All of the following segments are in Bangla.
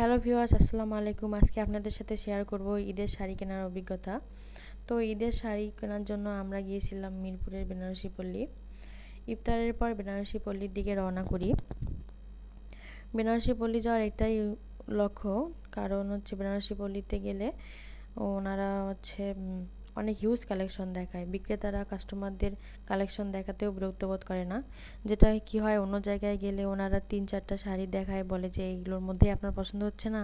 হ্যালো ভিউয়ার্স আসসালামু আলাইকুম আজকে আপনাদের সাথে শেয়ার করব ঈদের শাড়ি কেনার অভিজ্ঞতা। তো ঈদের শাড়ি কেনার জন্য আমরা গিয়েছিলাম মিরপুরের বেনারসি পল্লী। ইফতারের পর বেনারসি পল্লীর দিকে রওনা করি। বেনারসি পল্লী যাওয়ার একটাই লক্ষ্য, কারণ হচ্ছে বেনারসি পল্লীতে গেলে ওনারা হচ্ছে অনেক হিউজ কালেকশন দেখায়। বিক্রেতারা কাস্টমারদের কালেকশন দেখাতেও বিরক্ত বোধ করে না। যেটা কি হয়, অন্য জায়গায় গেলে ওনারা তিন চারটা শাড়ি দেখায়, বলে যে এইগুলোর মধ্যে আপনার পছন্দ হচ্ছে না,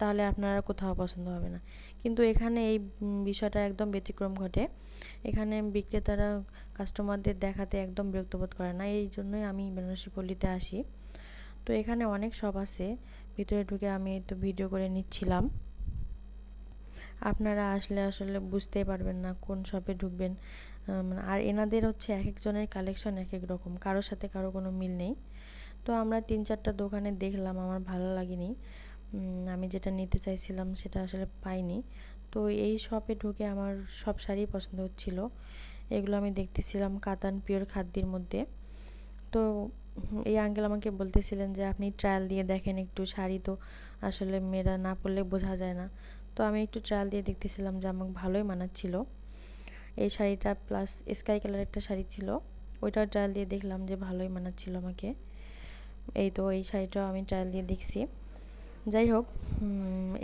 তাহলে আপনারা কোথাও পছন্দ হবে না। কিন্তু এখানে এই বিষয়টা একদম ব্যতিক্রম ঘটে। এখানে বিক্রেতারা কাস্টমারদের দেখাতে একদম বিরক্ত বোধ করে না। এই জন্যই আমি বেনারসি পল্লীতে আসি। তো এখানে অনেক সব আছে। ভিতরে ঢুকে আমি তো ভিডিও করে নিচ্ছিলাম। আপনারা আসলে আসলে বুঝতেই পারবেন না কোন শপে ঢুকবেন। মানে আর এনাদের হচ্ছে এক একজনের কালেকশন এক এক রকম, কারোর সাথে কারও কোনো মিল নেই। তো আমরা তিন চারটা দোকানে দেখলাম, আমার ভালো লাগেনি। আমি যেটা নিতে চাইছিলাম সেটা আসলে পাইনি। তো এই শপে ঢুকে আমার সব শাড়ি পছন্দ হচ্ছিল। এগুলো আমি দেখতেছিলাম কাতান পিওর খাদ্যের মধ্যে। তো এই আঙ্কেল আমাকে বলতেছিলেন যে, আপনি ট্রায়াল দিয়ে দেখেন একটু শাড়ি তো আসলে মেয়েরা না পরলে বোঝা যায় না। তো আমি একটু ট্রায়াল দিয়ে দেখতেছিলাম যে আমাকে ভালোই মানাচ্ছিল। এই শাড়িটা প্লাস স্কাই কালার একটা শাড়ি ছিল। ওইটা ট্রায়াল দিয়ে দেখলাম যে ভালোই মানাচ্ছিল আমাকে। এই তো এই শাড়িটাও আমি ট্রায়াল দিয়ে দেখছি। যাই হোক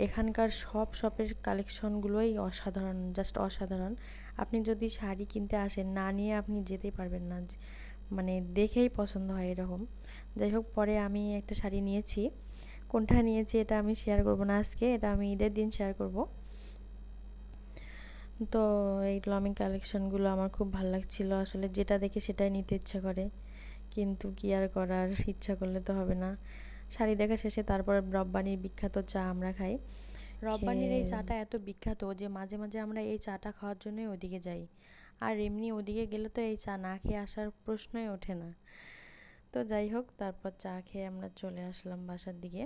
এখানকার সব শপের কালেকশনগুলোই অসাধারণ জাস্ট অসাধারণ। আপনি যদি শাড়ি কিনতে আসেন, না নিয়ে আপনি যেতেই পারবেন না। মানে দেখেই পছন্দ হয় এরকম। যাই হোক, পরে আমি একটা শাড়ি নিয়েছি। কোনটা নিয়েছি এটা আমি শেয়ার করব না আজকে এটা আমি ঈদের দিন শেয়ার করব। তো এই আমি কালেকশনগুলো আমার খুব ভালো লাগছিল আসলে যেটা দেখে সেটাই নিতে ইচ্ছা করে। কিন্তু কি আর করার ইচ্ছা করলে তো হবে না। শাড়ি দেখা শেষে তারপর রব্বানির বিখ্যাত চা আমরা খাই। রব্বানির এই চাটা এত বিখ্যাত যে মাঝে মাঝে আমরা এই চাটা খাওয়ার জন্যই ওদিকে যাই। আর এমনি ওদিকে গেলে তো এই চা না খেয়ে আসার প্রশ্নই ওঠে না। তো যাই হোক তারপর চা খেয়ে আমরা চলে আসলাম বাসার দিকে।